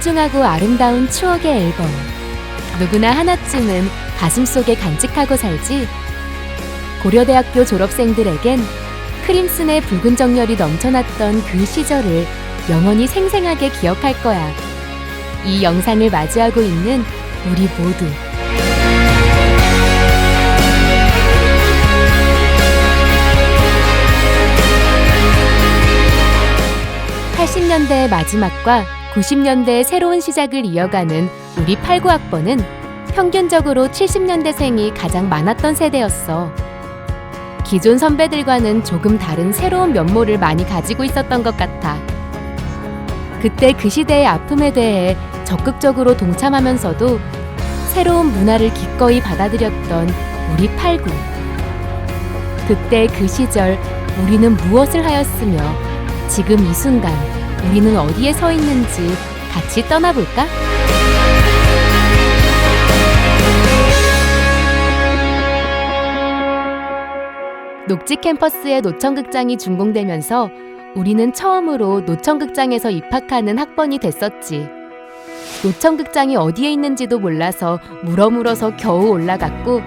소중하고 아름다운 추억의 앨범. 누구나 하나쯤은 가슴속에 간직하고 살지. 고려대학교 졸업생들에겐 크림슨의 붉은 정열이 넘쳐났던 그 시절을 영원히 생생하게 기억할 거야. 이 영상을 맞이하고 있는 우리 모두. 80년대의 마지막과 90년대의 새로운 시작을 이어가는 우리 89학번은 평균적으로 70년대생이 가장 많았던 세대였어. 기존 선배들과는 조금 다른 새로운 면모를 많이 가지고 있었던 것 같아. 그때 그 시대의 아픔에 대해 적극적으로 동참하면서도 새로운 문화를 기꺼이 받아들였던 우리 89. 그때 그 시절 우리는 무엇을 하였으며 지금 이 순간 우리는 어디에 서 있는지 같이 떠나볼까? 녹지 캠퍼스의 노천극장이 준공되면서 우리는 처음으로 노천극장에서 입학하는 학번이 됐었지. 노천극장이 어디에 있는지도 몰라서 물어물어서 겨우 올라갔고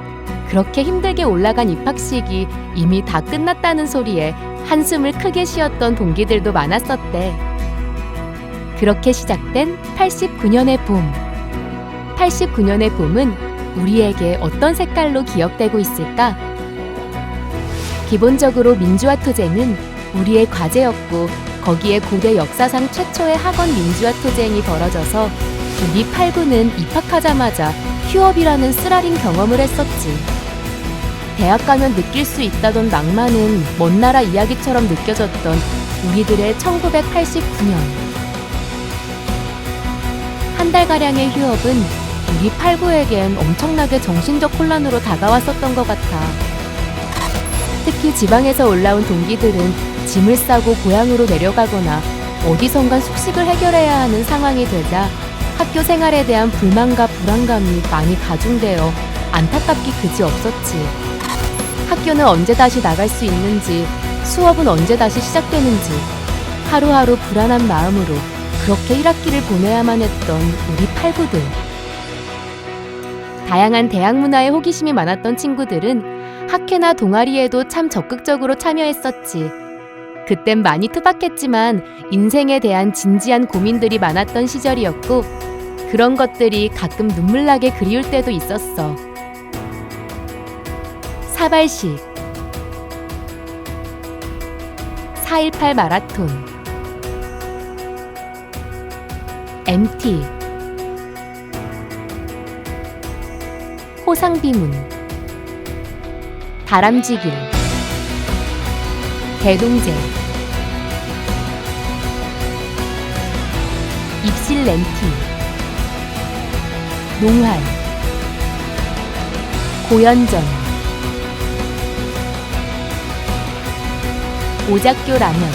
그렇게 힘들게 올라간 입학식이 이미 다 끝났다는 소리에 한숨을 크게 쉬었던 동기들도 많았었대. 그렇게 시작된 89년의 봄. 89년의 봄은 우리에게 어떤 색깔로 기억되고 있을까? 기본적으로 민주화 투쟁은 우리의 과제였고 거기에 고대 역사상 최초의 학원 민주화 투쟁이 벌어져서 우리 89는 입학하자마자 휴업이라는 쓰라린 경험을 했었지. 대학 가면 느낄 수 있다던 낭만은 먼 나라 이야기처럼 느껴졌던 우리들의 1989년. 한 달가량의 휴업은 우리 89에겐 엄청나게 정신적 혼란으로 다가왔었던 것 같아. 특히 지방에서 올라온 동기들은 짐을 싸고 고향으로 내려가거나 어디선가 숙식을 해결해야 하는 상황이 되자 학교 생활에 대한 불만과 불안감이 많이 가중되어 안타깝기 그지 없었지. 학교는 언제 다시 나갈 수 있는지, 수업은 언제 다시 시작되는지, 하루하루 불안한 마음으로 그렇게 1학기를 보내야만 했던 우리 팔구들. 다양한 대학 문화에 호기심이 많았던 친구들은 학회나 동아리에도 참 적극적으로 참여했었지. 그땐 많이 투박했지만 인생에 대한 진지한 고민들이 많았던 시절이었고 그런 것들이 가끔 눈물나게 그리울 때도 있었어. 사발식 4.18 마라톤 MT 호상비문. 다람쥐길. 대동제. 입실 렌티. 농활. 고연전. 오작교 라면.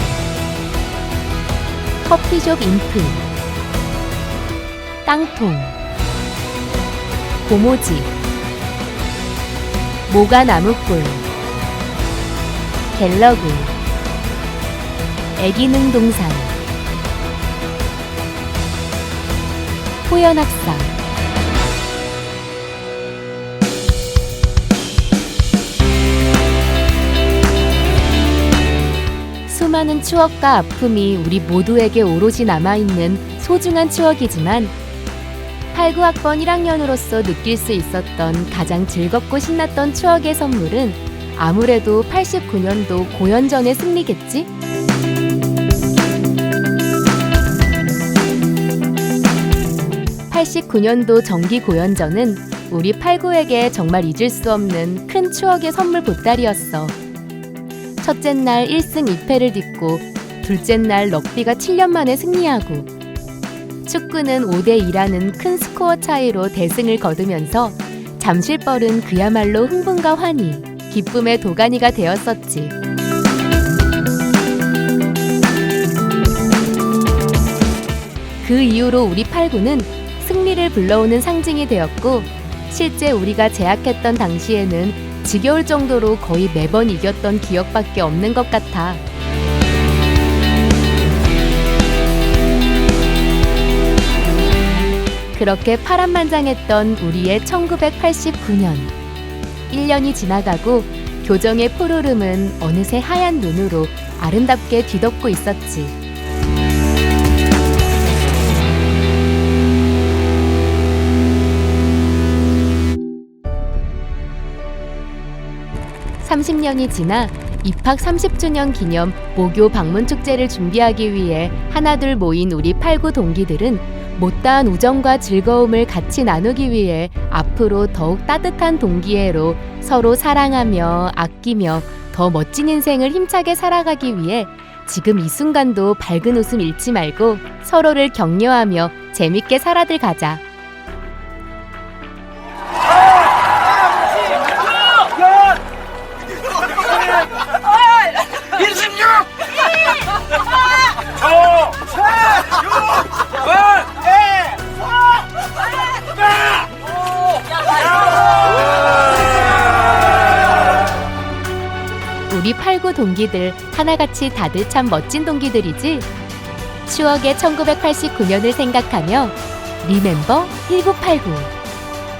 커피숍 인프 땅통 고모지 모가 나무꿀 갤러그 애기능 동산 호연학사 수많은 추억과 아픔이 우리 모두에게 오롯이 남아있는 소중한 추억이지만 89학번 1학년으로서 느낄 수 있었던 가장 즐겁고 신났던 추억의 선물은 아무래도 89년도 고연전의 승리겠지? (89년도) 정기 고연전은 우리 89에게 정말 잊을 수 없는 큰 추억의 선물 보따리였어. 첫째 날 1승 2패를 딛고 둘째 날 럭비가 7년 만에 승리하고 축구는 5대 2라는 큰 스코어 차이로 대승을 거두면서 잠실벌은 그야말로 흥분과 환희, 기쁨의 도가니가 되었었지. 그 이후로 우리 8구는 승리를 불러오는 상징이 되었고 실제 우리가 제약했던 당시에는 지겨울 정도로 거의 매번 이겼던 기억밖에 없는 것 같아. 그렇게 파란만장했던 우리의 1989년. 1년이 지나가고 교정의 푸르름은 어느새 하얀 눈으로 아름답게 뒤덮고 있었지. (30년이) 지나 입학 30주년 기념 모교 방문 축제를 준비하기 위해 하나둘 모인 우리 팔구 동기들은 못다한 우정과 즐거움을 같이 나누기 위해 앞으로 더욱 따뜻한 동기애로 서로 사랑하며 아끼며 더 멋진 인생을 힘차게 살아가기 위해 지금 이 순간도 밝은 웃음 잃지 말고 서로를 격려하며 재밌게 살아들 가자. 동기들 하나같이 다들 참 멋진 동기들이지? 추억의 1989년을 생각하며 리멤버 1989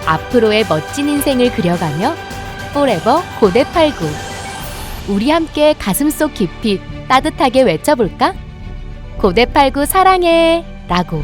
앞으로의 멋진 인생을 그려가며 포레버 고대 89 우리 함께 가슴속 깊이 따뜻하게 외쳐볼까? 고대 89 사랑해 라고